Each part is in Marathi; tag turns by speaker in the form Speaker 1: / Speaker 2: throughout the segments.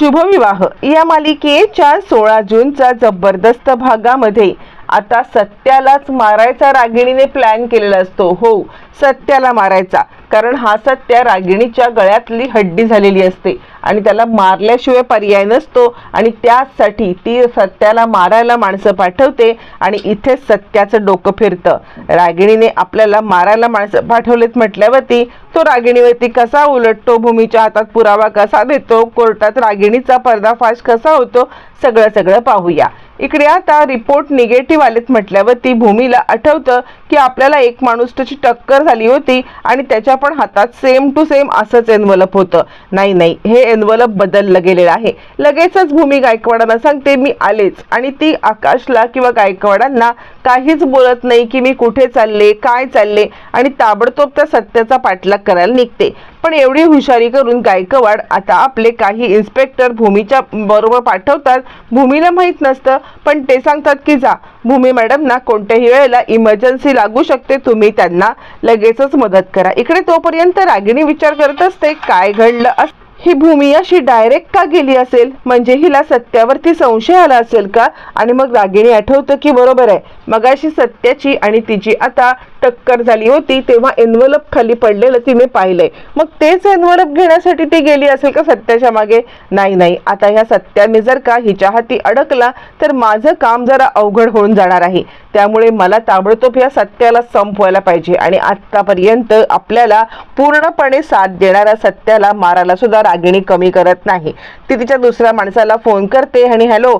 Speaker 1: शुभविवाह. या मालिकेच्या सोळा जूनचा जबरदस्त भागामध्ये आता सत्यालाच मारायचा रागिणीने प्लॅन केलेला असतो. हो सत्याला मारायचा. कारण हा सत्या रागिणीच्या गळ्यातली हड्डी झालेली असते. आणि त्याला मारल्याशिवाय पर्याय नसतो. आणि त्यासाठी ती सत्याला मारायला माणसं पाठवते आणि इथे सत्याचं डोकं फिरतं. रागिणीने आपल्याला मारायला माणसं पाठवलेत म्हटल्यावरती तो रागिणीवरती कसा उलटतो भूमीच्या हातात पुरावा कसा देतो कोर्टात रागिणीचा पर्दाफाश कसा होतो सगळं सगळं पाहूया. इकडे आता रिपोर्ट निगेटिव्ह आलेत म्हटल्यावरती भूमीला आठवतं की आपल्याला एक माणूस त्याची टक्कर झाली होती आणि त्याच्या पण हातात सेम टू सेम असंच एनवलप होतं. नाही नाही हे एनवलप बदललं गेलेलं आहे. लगेचच भूमी गायकवाडांना सांगते मी आलेच आणि ती आकाशला किंवा गायकवाडांना काहीच बोलत नाही की मी कुठे चालले काय चालले आणि ताबडतोब त्या सत्याचा पाठलाग करायला निघते. पण एवढी हुशारी करून गायकवाड आता आपले काही इन्स्पेक्टर भूमीच्या बरोबर पाठवतात. भूमीला माहीत नसतं पण ते सांगतात की जा भूमी मॅडमना कोणत्याही वेळेला इमर्जन्सी लागू शकते तुम्ही त्यांना लगेचच मदत करा. इकडे तोपर्यंत रागिणी विचार करत असते काय घडलं असतं ही भूमी अशी डायरेक्ट का गेली असेल? म्हणजे हिला सत्यावरती संशय आला असेल का? आणि मग रागिणी आठवतं की बरोबर आहे. मगाशी सत्याची आणि तिची आता टक्कर झाली होती तेव्हा एन्व्हलप खाली पडलेलं तिने पाहिलंय. मग तेच एन्व्हलप घेण्यासाठी ती गेली असेल का सत्याच्या मागे? नाही नाही. आता ह्या सत्याने जर का हिच्या हाती अडकला तर माझं काम जरा अवघड होऊन जाणार आहे. त्यामुळे मला ताबडतोब या सत्याला संपवायला पाहिजे आणि आत्तापर्यंत आपल्याला पूर्णपणे साथ देणाऱ्या सत्याला मारायला सुद्धा रागिणी कमी करत नाही. ती तिच्या दुसऱ्या माणसाला फोन करते आणि हॅलो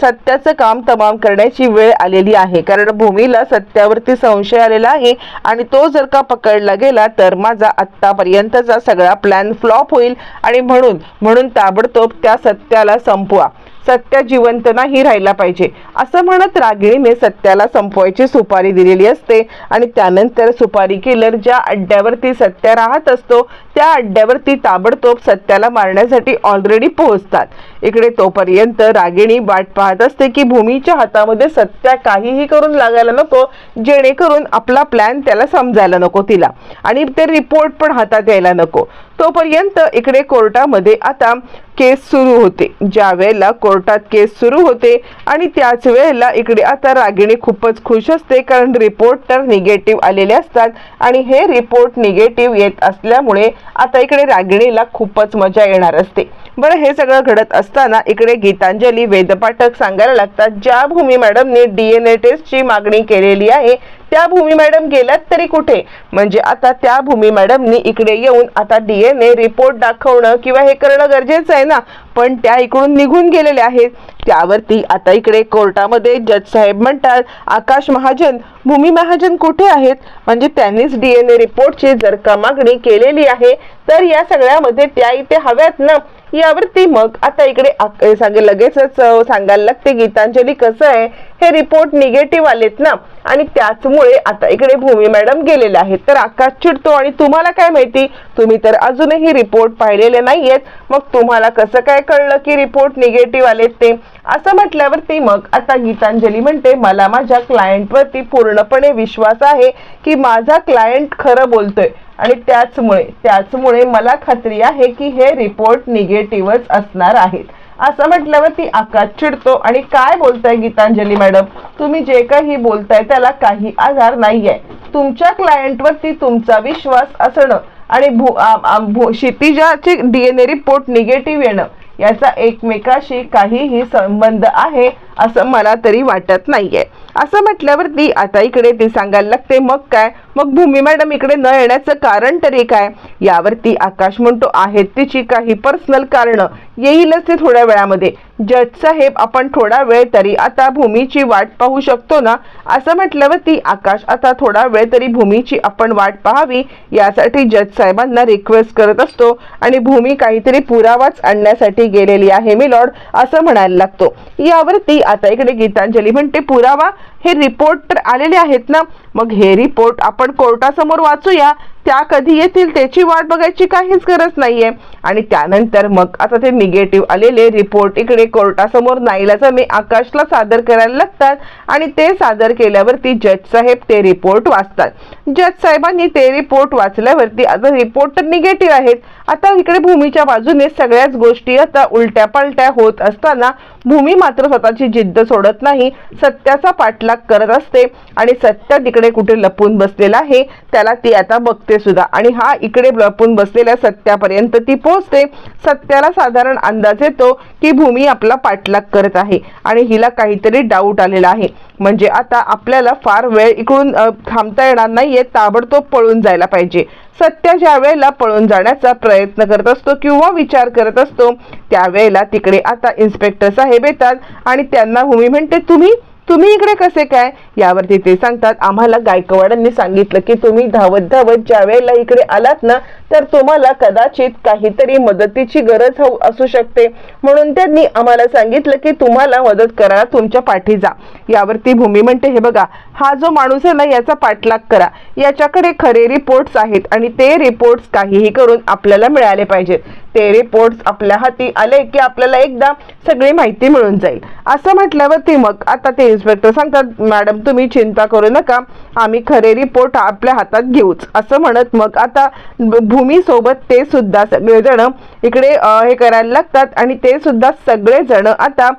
Speaker 1: सत्याचं काम तमाम करण्याची वेळ आलेली आहे. कारण भूमीला सत्यावरती संशय आलेला आहे आणि तो जर का पकडला गेला तर माझा आत्तापर्यंतचा सगळा प्लॅन फ्लॉप होईल आणि म्हणून म्हणून ताबडतोब त्या सत्याला संपवा. सत्य जिवंत नाही राहिला पाहिजे. असं म्हणत रागिणीने सत्याला संपवायची सुपारी दिलेली असते आणि त्यानंतर सुपारी किलर ज्या अड्ड्यावरती सत्या राहत असतो त्या अड्ड्यावरती ताबडतोब सत्याला मारण्यासाठी ऑलरेडी पोहोचतात. इकडे तोपर्यंत रागिणी वाट पाहत असते की भूमीच्या हातामध्ये सत्या काहीही करून लागायला नको जेणेकरून आपला प्लॅन त्याला समजायला नको तिला. आणि ते रिपोर्ट पण हातात यायला नको. तोपर्यंत इकडे कोर्टामध्ये आता केस सुरू होते. ज्या वेळेला कोर्टात केस सुरू होते आणि त्याच वेळेला इकडे आता रागिणी खूपच खुश असते कारण रिपोर्ट तर निगेटिव्ह आलेले असतात आणि हे रिपोर्ट निगेटिव्ह येत असल्यामुळे आता इकडे रागिणीला खूपच मजा येणार असते. बरं हे सगळं घडत असताना इकडे गीतांजली वेदपाठक सांगायला लागतात ज्या भूमी मॅडमने डी एन ए टेस्टची मागणी केलेली आहे त्या भूमी मॅडम गेल्यात तरी कुठे? म्हणजे आता त्या भूमी मॅडमनी इकडे येऊन आता डीएनए रिपोर्ट दाखवणं किंवा हे करणं गरजेचं आहे ना? पण त्या इकडून निघून गेलेल्या आहेत. त्यावरती आता इकडे कोर्टामध्ये जज साहेब म्हणतात आकाश महाजन भूमी महाजन कुठे आहेत? म्हणजे त्यांनीच डीएनए रिपोर्टची जर का मागणी केलेली आहे तर या सगळ्यामध्ये त्या इथे हव्यात ना? यावरती मग आता इकडे सांगे लगेचच सांगायला लागते. गीतांजली कसं आहे? हे रिपोर्ट निगेटिव्ह आलेत ना. आणि त्याचमुळे आता इकडे भूमी मॅडम गेलेले आहेत. तर आकाश चिडतो आणि तुम्हाला काय माहिती? तुम्ही तर अजूनही रिपोर्ट पाहिलेले नाहीयेत. मग तुम्हाला कसं काय कळलं की रिपोर्ट निगेटिव्ह आलेत ते? असं म्हटल्यावरती मग आता गीतांजली म्हणते मला माझ्या क्लायंटवरती पूर्णपणे विश्वास आहे की माझा क्लायंट खरं बोलतोय. आणि त्याचमुळे त्याचमुळे मला खात्री आहे की हे रिपोर्ट निगेटिव्हच असणार आहेत. असं म्हटल्यावर ती आकाश चिडतो. आणि काय बोलताय गीतांजली मॅडम? तुम्ही जे काही बोलताय त्याला काही आधार नाहीये. तुमच्या क्लायंटवरती तुमचा विश्वास असणं आणि भू क्षितिजाची डीएनए रिपोर्ट निगेटिव्ह येणं याचा एकमेकाशी काहीही संबंध आहे असं मला तरी वाटत नाहीये. असं म्हटल्यावरती आता इकडे ती सांगायला लागते मग काय? मग भूमी मॅडम इकडे न येण्याचं कारण तरी काय? यावरती आकाश म्हणतो आहेत तिची काही पर्सनल कारणं. येईलच ते थोड्या वेळामध्ये. जज साहेब आपण थोडा वेळ तरी आता भूमीची वाट पाहू शकतो ना? असं म्हटल्यावरती आकाश आता थोडा वेळ तरी भूमीची आपण वाट पाहावी यासाठी जज साहेबांना रिक्वेस्ट करत असतो आणि भूमी काहीतरी पुरावाच आणण्यासाठी गेलेली आहे मी लॉर्ड असं म्हणायला लागतो. यावरती आता इकडे गीतांजली म्हणते पुरावा? हे रिपोर्ट तर आलेले आहेत ना. मग हे रिपोर्ट आपण कोर्टासमोर वाचूया. त्या कधी येतील त्याची वाट बघायची काहीच गरज नाहीये. आणि त्यानंतर मग आता ते निगेटिव्ह आलेले रिपोर्ट इकडे कोर्टासमोर नाईलाजाने आकाशला सादर करायला लागतात. आणि ते सादर केल्यावरती जज साहेब ते रिपोर्ट वाचतात. जज साहेबांनी ते रिपोर्ट वाचल्यावरती आता रिपोर्ट तर निगेटिव्ह आहेत. आता इकडे भूमीच्या बाजूने सगळ्याच गोष्टी आता उलट्या पालट्या होत असताना भूमी मात्र स्वतःची जिद्द सोडत नाही. सत्याचा पाठलाग करत असते. आणि सत्य तिकडे कुठे लपून बसलेला आहे त्याला ती आता बघते सुद्धा. आणि हा इकडे लपून बसलेल्या सत्यापर्यंत ती पोहोचते. सत्याला साधारण अंदाज येतो की भूमी आपला पाठलाग करत आहे. आणि हिला काहीतरी डाऊट आलेला आहे. म्हणजे आता आपल्याला फार वेळ इकडून थांबता येणार नाहीये. ताबडतोब पळून जायला पाहिजे. सत्य ज्या वेळेला पळून जाण्याचा प्रयत्न करत असतो किंवा विचार करत असतो त्यावेळेला तिकडे आता इन्स्पेक्टर साहेब येतात. आणि त्यांना भूमी म्हणते तुम्ही तुम्ही इकडे कसे काय? यावरती ते सांगतात. आम्हाला गायकवाडांनी सांगितलं की तुम्ही धावत धावत ज्या वेळेला इकडे आलात ना तर तुम्हाला कदाचित काहीतरी मदतीची गरज हो असू शकते. म्हणून त्यांनी आम्हाला सांगितलं की तुम्हाला मदत करा तुमच्या पाठी जा. यावरती भूमी म्हणते हे बघा हा जो माणूस आहे ना याचा पाठलाग करा. याच्याकडे खरे रिपोर्ट्स आहेत आणि ते रिपोर्ट्स काहीही करून आपल्याला मिळाले पाहिजेत. ते रिपोर्ट्स आपल्या हाती आले की आपल्याला एकदा सगळी माहिती मिळून जाईल. असं म्हटल्यावरती मग आता ते इन्स्पेक्टर सांगतात मॅडम तुम्ही चिंता करू नका. आम्ही खरे रिपोर्ट आपल्या हातात घेऊच. असं म्हणत मग आता भूमी सोबत ते सुद्धा सगळेजण इकडे हे करायला लागतात आणि ते सुद्धा सगळेजण आता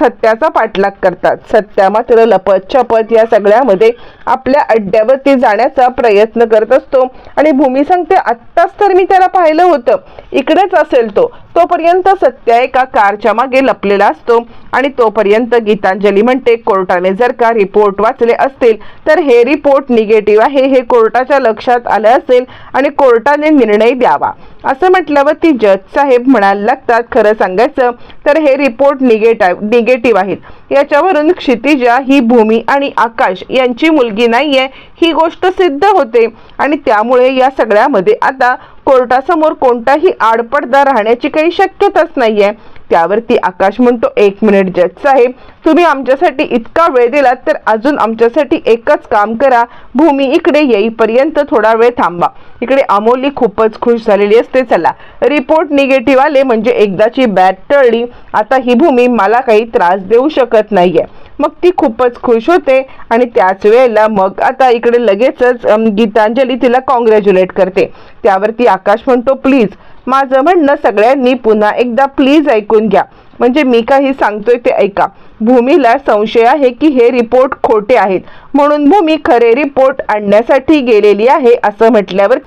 Speaker 1: सत्याचा पाठलाग करतात. सत्या मात्र लपत छपत या सगळ्यामध्ये आपल्या अड्ड्यावरती जाण्याचा प्रयत्न करत असतो. आणि भूमी सांगते आत्ताच तर मी त्याला पाहिलं होतं. इकडेच असेल तो. तोपर्यंत सत्या एका कारच्या मागे लपलेला असतो. आणि तोपर्यंत गीतांजली म्हणते कोर्टाने जर का रिपोर्ट वाचले असतील तर हे रिपोर्ट निगेटिव्ह आहे हे कोर्टाच्या लक्षात आलं असेल आणि कोर्टाने निर्णय द्यावा. असं म्हटल्यावर ती जज साहेब म्हणायला लागतात खरं सांगायचं तर हे रिपोर्ट निगेटिव्ह निगेटिव्ह आहेत. याच्यावरून क्षितिजा ही भूमी आणि आकाश यांची मुलगी नाहीये ही गोष्ट सिद्ध होते. आणि त्यामुळे या सगळ्यामध्ये आता कोर्टासमोर कोणताही आडपडदा राहण्याची काही शक्यताच नाहीये. त्यावरती आकाश म्हणतो एक मिनिट जज साहेब तुम्ही आमच्यासाठी इतका वेळ दिलात तर अजून आमच्यासाठी एकच काम करा. भूमी इकडे येईपर्यंत थोडा वेळ थांबा. इकडे अमोली खूपच खुश झालेली असते चला रिपोर्ट निगेटिव्ह आले म्हणजे एकदाची बॅट टळली. आता ही भूमी मला काही त्रास देऊ शकत नाहीये. मग ती खूपच खुश होते आणि त्याच वेळेला मग आता इकडे लगेचच गीतांजली तिला कॉंग्रॅच्युलेट करते. त्यावरती आकाश म्हणतो प्लीज माझं म्हणणं सगळ्यांनी पुन्हा एकदा प्लीज ऐकून घ्या. म्हणजे मी काही सांगतोय ते ऐका. भूमीला संशय आहे की हे रिपोर्ट खोटे आहेत. म्हणून भूमी खरे रिपोर्ट आणण्यासाठी गेलेली आहे असं म्हटल्यावर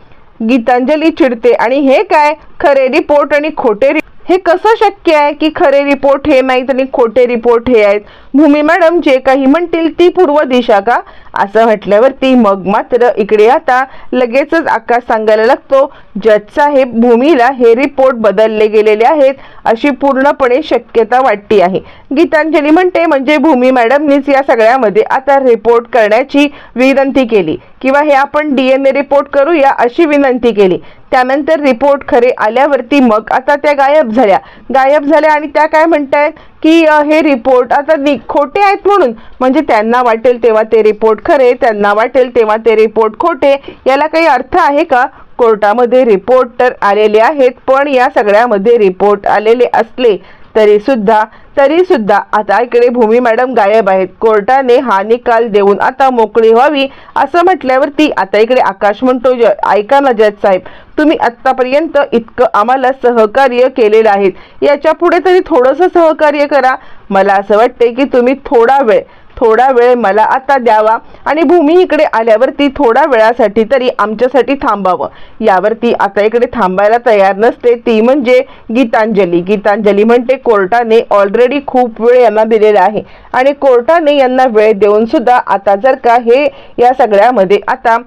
Speaker 1: गीतांजली चिडते. आणि हे काय? खरे रिपोर्ट आणि खोटे रि- हे कसं शक्य आहे की खरे रिपोर्ट हे नाहीत आणि खोटे रिपोर्ट हे आहेत? भूमी मॅडम जे काही म्हणतील ती पूर्व दिशा का? असं म्हटल्यावरती मग मात्र इकडे आता लगेचच आकाश सांगायला लागतो जज साहेब भूमीला हे रिपोर्ट बदलले गेलेले आहेत अशी पूर्णपणे शक्यता वाटती आहे. गीतांजली म्हणते म्हणजे भूमी मॅडमनीच या सगळ्यामध्ये आता रिपोर्ट करण्याची विनंती केली किंवा हे आपण डी एन ए रिपोर्ट करूया अशी विनंती केली. त्यानंतर रिपोर्ट खरे आल्यावरती मग आता त्या गायब झाल्या. गायब झाल्या आणि त्या काय म्हणतायत? की हे रिपोर्ट आता नि खोटे आहेत म्हणून. म्हणजे त्यांना वाटेल तेव्हा ते रिपोर्ट खरे त्यांना वाटेल तेव्हा ते रिपोर्ट खोटे. याला काही अर्थ आहे का? कोर्टामध्ये रिपोर्ट तर आलेले आहेत पण या सगळ्यामध्ये रिपोर्ट आलेले असले तरी सुद्धा तरी सुद्धा आता इकडे भूमी मॅडम गायब आहेत. कोर्टाने हा निकाल देऊन आता मोकळी व्हावी असं म्हटल्यावरती आता इकडे आकाश म्हणतो "ज- ऐका ना जज साहेब तुम्ही आत्तापर्यंत इतकं आम्हाला सहकार्य केलेलं आहे. याच्यापुढे तरी थोडंसं सहकार्य करा. मला असं वाटते की तुम्ही थोडा वेळ थोडा वेळ मला आता द्यावा आणि भूमी इकडे आल्यावरती थोड्या वेळासाठी तरी आमच्यासाठी थांबावं. यावरती आता इकडे थांबायला तयार नसते. ती म्हणजे गीतांजली. गीतांजली म्हणते कोर्टाने ऑलरेडी खूप वेळ यांना दिलेला आहे आणि कोर्टाने यांना वेळ देऊन सुद्धा आता जर का हे या सगळ्यामध्ये आता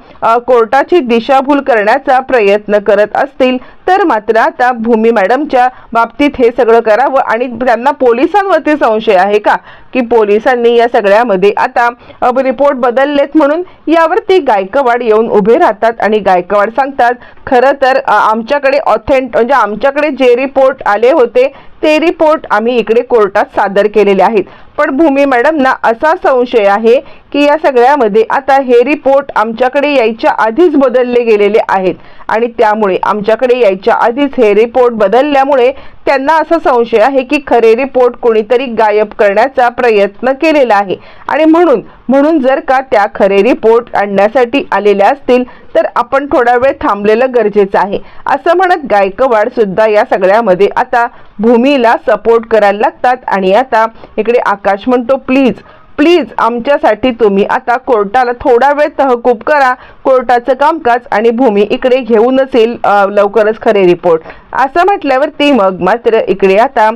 Speaker 1: कोर्टाची दिशाभूल करण्याचा प्रयत्न करत असतील तर मात्र आता भूमी मॅडमच्या बाबतीत हे सगळं करावं आणि त्यांना पोलिसांवरती संशय आहे का? की पोलिसांनी या सगळ्यामध्ये आता रिपोर्ट बदललेत म्हणून यावरती गायकवाड येऊन उभे राहतात आणि गायकवाड सांगतात खरं तर आमच्याकडे ऑथेंट म्हणजे आमच्याकडे जे रिपोर्ट आले होते ते रिपोर्ट आम्ही इकडे कोर्टात सादर केलेले आहेत. पण भूमी मॅडमना असा संशय आहे की या सगळ्यामध्ये आता हे रिपोर्ट आमच्याकडे यायच्या आधीच बदलले गेलेले आहेत. आणि त्यामुळे आमच्याकडे यायच्या आधीच हे रिपोर्ट बदलल्यामुळे त्यांना असा संशय आहे की खरे रिपोर्ट कोणीतरी गायब करण्याचा प्रयत्न केलेला आहे. आणि म्हणून म्हणून जर का त्या खरे रिपोर्ट आणण्यासाठी आलेल्या असतील तर आपण थोडा वेळ थांबलेलं गरजेचं आहे. असं म्हणत गायकवाड सुद्धा या सगळ्यामध्ये आता भूमीला सपोर्ट करायला लागतात. आणि आता इकडे आकाश म्हणतो प्लीज प्लीज आमच्यासाठी तुम्ही आता कोर्टाला थोडा वेळ तहकूब करा. कोर्टाचं कामकाज आणि भूमी इकडे घेऊनच येईल लवकरच खरे रिपोर्ट. असं म्हटल्यावरती मग मात्र इकडे आता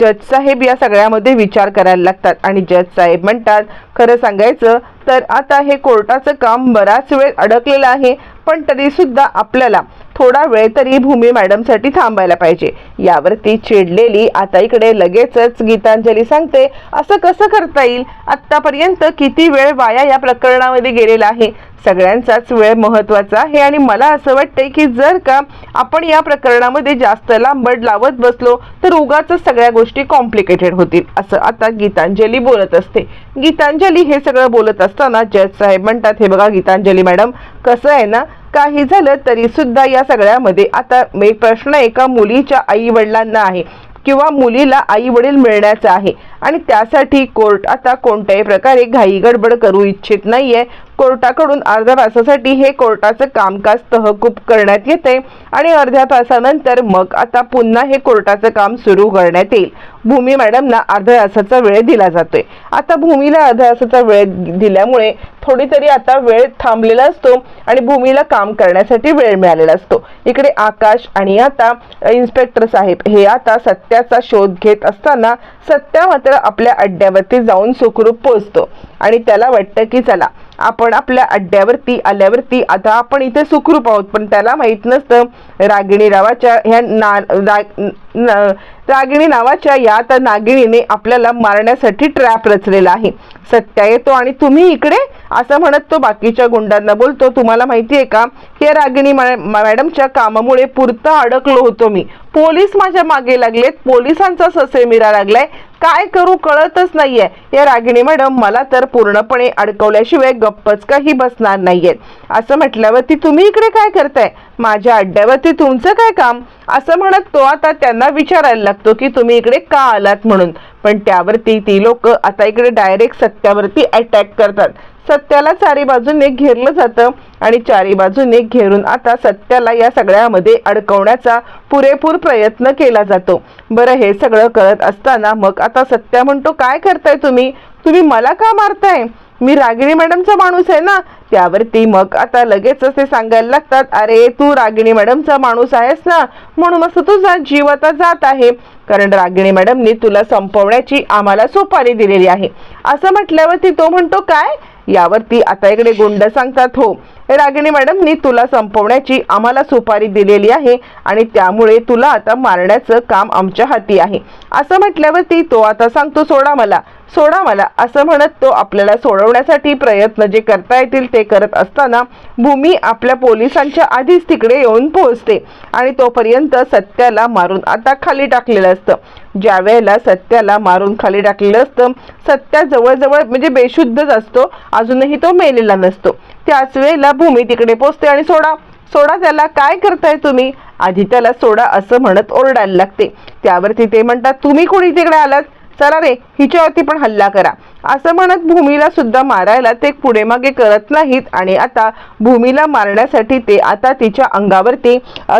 Speaker 1: जज साहेब या सगळ्यामध्ये विचार करायला लागतात आणि जज साहेब म्हणतात खरं सांगायचं तर आता हे कोर्टाचं काम बराच वेळ अडकलेलं आहे पण तरीसुद्धा आपल्याला थोडा वेळ तरी भूमी मॅडमसाठी थांबायला पाहिजे. यावरती चिडलेली आता इकडे लगेचच गीतांजली सांगते असं कसं करता येईल? आत्तापर्यंत किती वेळ वाया या प्रकरणामध्ये गेलेला आहे? सगळ्यांचाच वेळ महत्त्वाचा आहे आणि मला असं वाटतंय की जर का आपण या प्रकरणामध्ये जास्त लांबड लावत बसलो तर उगाच सगळ्या गोष्टी कॉम्प्लिकेटेड होतील असं आता गीतांजली बोलत असते. गीतांजली हे सगळं बोलत असताना जज साहेब म्हणतात हे बघा गीतांजली मॅडम कसं आहे ना काही झालं तरी सुद्धा या सगळ्यामध्ये आता एक प्रश्न एका मुलीच्या आई वडिलांना आहे किंवा मुलीला आई वडील मिळण्याचं आहे. आणि त्यासाठी कोर्ट आता कोणत्याही प्रकारे घाई गडबड करू इच्छित नाहीये. कोर्टाकडून अर्ध्या तासासाठी हे कोर्टाचं कामकाज तहकूब करण्यात येते आणि अर्ध्या तासानंतर मग आता पुन्हा हे कोर्टाचं काम सुरू करण्यात येईल. भूमी मॅडमना अर्ध्या तासाचा वेळ दिला जातोय. आता भूमीला अर्ध्या तासाचा वेळ दिल्यामुळे थोडी तरी आता वेळ थांबलेला असतो आणि भूमीला काम करण्यासाठी वेळ मिळालेला असतो. इकडे आकाश आणि आता इन्स्पेक्टर साहेब हे आता सत्याचा शोध घेत असताना सत्या मात्र आपल्या अड्ड्यावरती जाऊन सुखरूप पोचतो आणि त्याला वाटतं की चला आपण आपल्या अड्ड्यावरती आल्यावरती आता आपण इथे सुखरूप आहोत. पण त्याला माहीत नसतं. रागिणी रावाच्या ह्या ना रागिणी नावाच्या या तर नागिणीने आपल्याला मारण्यासाठी ट्रॅप रचलेला आहे. सत्या येतो आणि तुम्ही इकडे असं म्हणत तो बाकीच्या गुंडांना बोलतो तुम्हाला माहिती आहे का? हे रागिणी मॅडमच्या कामामुळे पुरता अडकलो होतो मी. पोलीस माझ्या मागे लागलेत पोलिसांचा ससे मिरा लागलाय. काय करू कळतच नाहीये. या रागिणी मॅडम मला तर पूर्णपणे अडकवल्याशिवाय गप्पच काही बसणार नाहीयेत. असं म्हटल्यावरती तुम्ही इकडे काय करताय? माझ्या अड्ड्यावरती तुमचं काय काम? असं म्हणत तो आता त्यांना विचारायला लागतो की तुम्ही इकडे का आलात म्हणून. पण त्यावरती ती लोक आता इकडे डायरेक्ट सत्यावरती अटॅक करतात. सत्याला चारी बाजूने घेरलं जातं आणि चारी बाजूने घेरून आता सत्याला या सगळ्यामध्ये अडकवण्याचा पुरेपूर प्रयत्न केला जातो. बरं हे सगळं करत असताना मग आता सत्या म्हणतो काय करताय तुम्ही? तुम्ही मला का मारताय? मी रागिणी मॅडमचा माणूस आहे ना. त्यावरती मग आता लगेचच ते सांगायला लागतात अरे तू रागिणी मॅडमचा माणूस आहेस ना म्हणून असं तुझा जीव आता जात आहे. कारण रागिणी मॅडमनी तुला संपवण्याची आम्हाला सोपारी दिलेली आहे. असं म्हटल्यावरती तो म्हणतो काय? यावरती आता इकडे गुंड सांगतात हो रागिणी मॅडमनी तुला संपवण्याची आम्हाला सुपारी दिलेली आहे आणि त्यामुळे तुला आता मारण्याचं काम आमच्या हाती आहे. असं म्हटल्यावरती तो आता सांगतो सोडा मला सोडा मला असं म्हणत तो आपल्याला सोडवण्यासाठी प्रयत्न जे करता येतील ते करत असताना भूमी आपल्या पोलिसांच्या आधीच तिकडे येऊन पोहोचते आणि तोपर्यंत सत्याला मारून आता खाली टाकलेलं असतं. ज्या वेळेला सत्याला मारून खाली टाकलेलं असतं सत्या जवळजवळ म्हणजे बेशुद्धच असतो अजूनही तो मेलेला नसतो. त्याच वेळेला भूमी तिकडे पोचते आणि सोडा सोडा त्याला काय करताय तुम्ही? आधी त्याला सोडा असं म्हणत ओरडायला लागते. त्यावरती ते म्हणतात तुम्ही कोणी तिकडे आलात? चला रे हिच्यावरती पण हल्ला करा. असं म्हणत भूमीला सुद्धा मारायला ते पुढे मागे करत नाहीत आणि आता भूमीला मारण्यासाठी ते आता तिच्या अंगावरती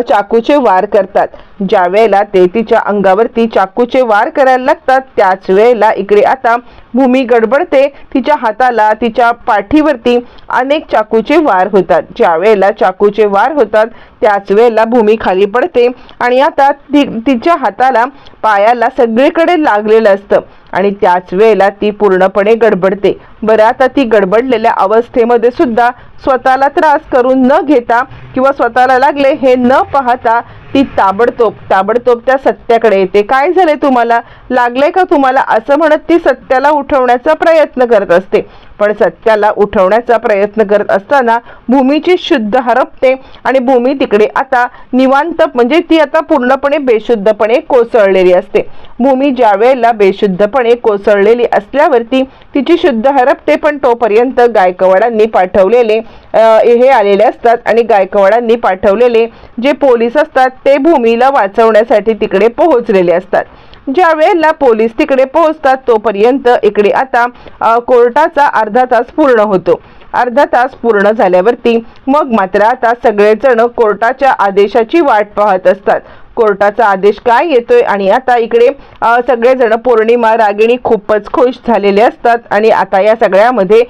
Speaker 1: चाकूचे वार करतात. ज्या वेळेला ते तिच्या अंगावरती चाकूचे वार करायला लागतात त्याच वेळेला इकडे आता भूमी गडबडते. तिच्या हाताला तिच्या पाठीवरती अनेक चाकूचे वार होतात. ज्या वेळेला चाकूचे वार होतात त्याच वेळेला भूमी खाली पडते आणि आता ती तिच्या हाताला पायाला सगळीकडे लागलेलं असतं. आणि त्याच वेळेला ती पूर्णपणे गडबडते. बरं आता ती गडबडलेल्या अवस्थेमध्ये सुद्धा स्वतःला त्रास करून न घेता किंवा स्वतःला लागले हे न पाहता ती ताबडतोब ताबडतोब त्या सत्याकडे येते. काय झाले तुम्हाला? लागले का तुम्हाला? असं म्हणत ती सत्याला उठवण्याचा प्रयत्न करत असते. पण सत्याला उठवण्याचा प्रयत्न करत असताना भूमीची शुद्ध हरपते आणि भूमी तिकडे आता निवांत म्हणजे ती आता पूर्णपणे बेशुद्धपणे कोसळलेली असते. भूमी ज्या वेळेला बेशुद्धपणे कोसळलेली असल्यावरती तिची शुद्ध हरपते पण तोपर्यंत गायकवाडांनी पाठवलेले हे आलेले असतात आणि गायकवाडांनी पाठवलेले जे पोलीस असतात ते भूमीला वाचवण्यासाठी तिकडे पोहोचलेले असतात. ज्या वेळेला पोलीस तिकडे पोहोचतात तोपर्यंत इकडे आता कोर्टाचा अर्धा तास पूर्ण होतो. अर्धा तास पूर्ण झाल्यावरती मग मात्र आता सगळेजण कोर्टाच्या आदेशाची वाट पाहत असतात. कोर्टाचा आदेश काय येतोय? आणि आता इकडे सगळेजण पौर्णिमा रागिणी खूपच खुश झालेले असतात आणि आता या सगळ्यामध्ये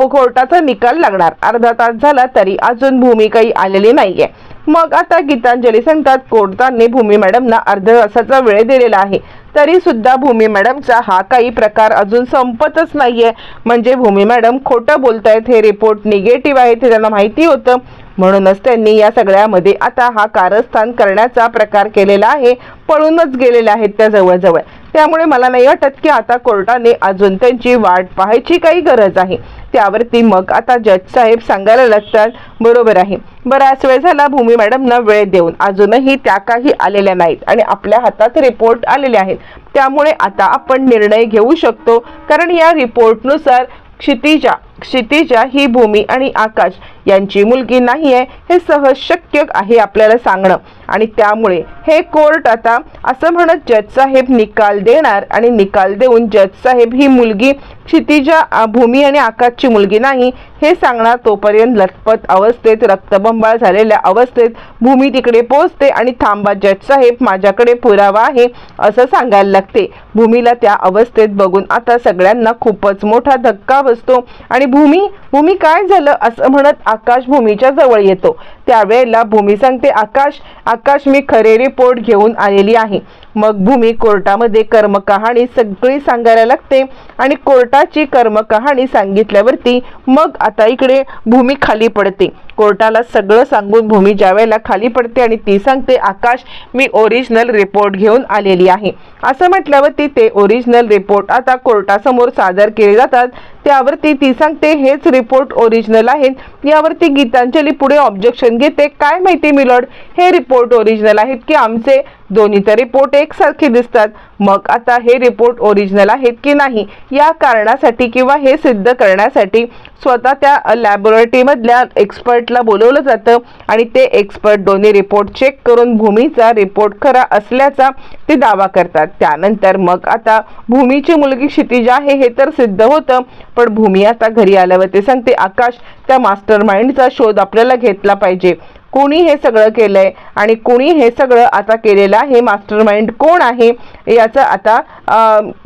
Speaker 1: कोर्टाचा निकाल लागणार. अर्धा तास झाला तरी अजून भूमी काही आलेली नाहीये. मग आता गीतांजली सांगतात कोर्टाने भूमी मॅडमना अर्ध्या तासाचा वेळ दिलेला आहे. तरी सुद्धा भूमी मॅडमचा हा काही प्रकार अजून संपतच नाहीये. म्हणजे भूमी मॅडम खोटं बोलतायत हे रिपोर्ट निगेटिव्ह आहे हे त्यांना माहिती होतं. म्हणूनच त्यांनी या सगळ्यामध्ये आता हा कारस्थान करण्याचा प्रकार केलेला आहे. पळूनच गेलेले आहेत त्या जवळजवळ. त्यामुळे मला नाही वाटत की आता कोर्टाने अजून त्यांची वाट पाहायची काही गरज आहे. त्यावरती मग आता जज साहेब सांगायला लागतात. बरोबर आहे. बराच वेळ झाला. भूमी मॅडमना वेळ देऊन. अजूनही त्या काही आलेल्या नाहीत आणि आपल्या हातात रिपोर्ट आलेले आहेत. त्यामुळे आता आपण निर्णय घेऊ शकतो. कारण या रिपोर्टनुसार क्षितिजा क्षितिजा ही भूमी आणि आकाश यांची मुलगी नाही आहे हे सहज शक्य आहे आपल्याला सांगणं. आणि त्यामुळे हे कोर्ट आता असं म्हणत जज साहेब निकाल देणार आणि निकाल देऊन जज साहेब ही मुलगी क्षितिजा भूमी आणि आकाशची मुलगी नाही हे सांगणार तोपर्यंत लटपत अवस्थेत रक्तबंबाळ झालेल्या अवस्थेत भूमी तिकडे पोहोचते आणि थांबा जज साहेब माझ्याकडे पुरावा आहे असं सांगायला लागते. भूमीला त्या अवस्थेत बघून आता सगळ्यांना खूपच मोठा धक्का बसतो आणि भूमी भूमी काय झालं असं म्हणत आकाश भूमीच्या जवळ येतो. त्यावेळेला भूमी सांगते आकाश आकाश मी खरे रिपोर्ट घेऊन आलेली आहे. मग भूमी कोर्टामध्ये कर्मकहाणी सगळी सांगायला लागते आणि कोर्टाची कर्मकहाणी सांगितल्यावरती मग आता इकडे भूमी खाली पडते. कोर्टाला सगळं सांगून भूमी ज्या वेळेला खाली पडते आणि ती सांगते आकाश मी ओरिजिनल रिपोर्ट घेऊन आलेली आहे. असं म्हटल्यावरती ते ओरिजिनल रिपोर्ट आता कोर्टासमोर सादर केले जातात. त्यावरती ती सांगते हेच रिपोर्ट ओरिजिनल आहेत. यावरती गीतांजली पुढे ऑब्जेक्शन घेते. काय माहिती मिलॉर्ड हे रिपोर्ट ओरिजिनल आहेत की आमचे दोन्ही तर रिपोर्ट एकसारखे दिसतात. मग आता हे रिपोर्ट ओरिजिनल आहेत की नाही? या कारणासाठी किंवा हे सिद्ध करण्यासाठी स्वतः त्या लॅबोरेटरीमधल्या एक्सपर्टला बोलवलं जातं आणि ते एक्सपर्ट दोन्ही रिपोर्ट चेक करून भूमीचा रिपोर्ट खरा असल्याचा ते दावा करतात. त्यानंतर मग आता भूमीची मुलगी क्षितिजा आहे हे तर सिद्ध होतं पण भूमी आता घरी आल्यावर ते सांगते आकाश त्या मास्टर माइंडचा शोध आपल्याला घेतला पाहिजे. कोणी हे सगळं केलंय आणि कोणी हे सगळं आता केलेलं आहे? मास्टर माइंड कोण आहे? याचा आता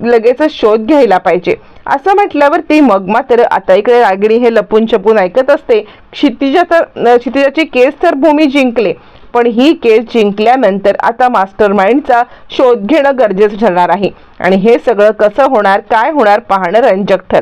Speaker 1: लगेचच शोध घ्यायला पाहिजे. असं म्हटल्यावरती मग मात्र आता इकडे रागिणी हे लपून छपून ऐकत असते. क्षितिजा तर क्षितिजाची केस तर भूमी जिंकले. पण ही केस जिंकल्यानंतर आता मास्टर माइंडचा शोध घेणं गरजेचं ठरणार आहे. आणि हे सगळं कसं होणार काय होणार पाहणं रंजक ठर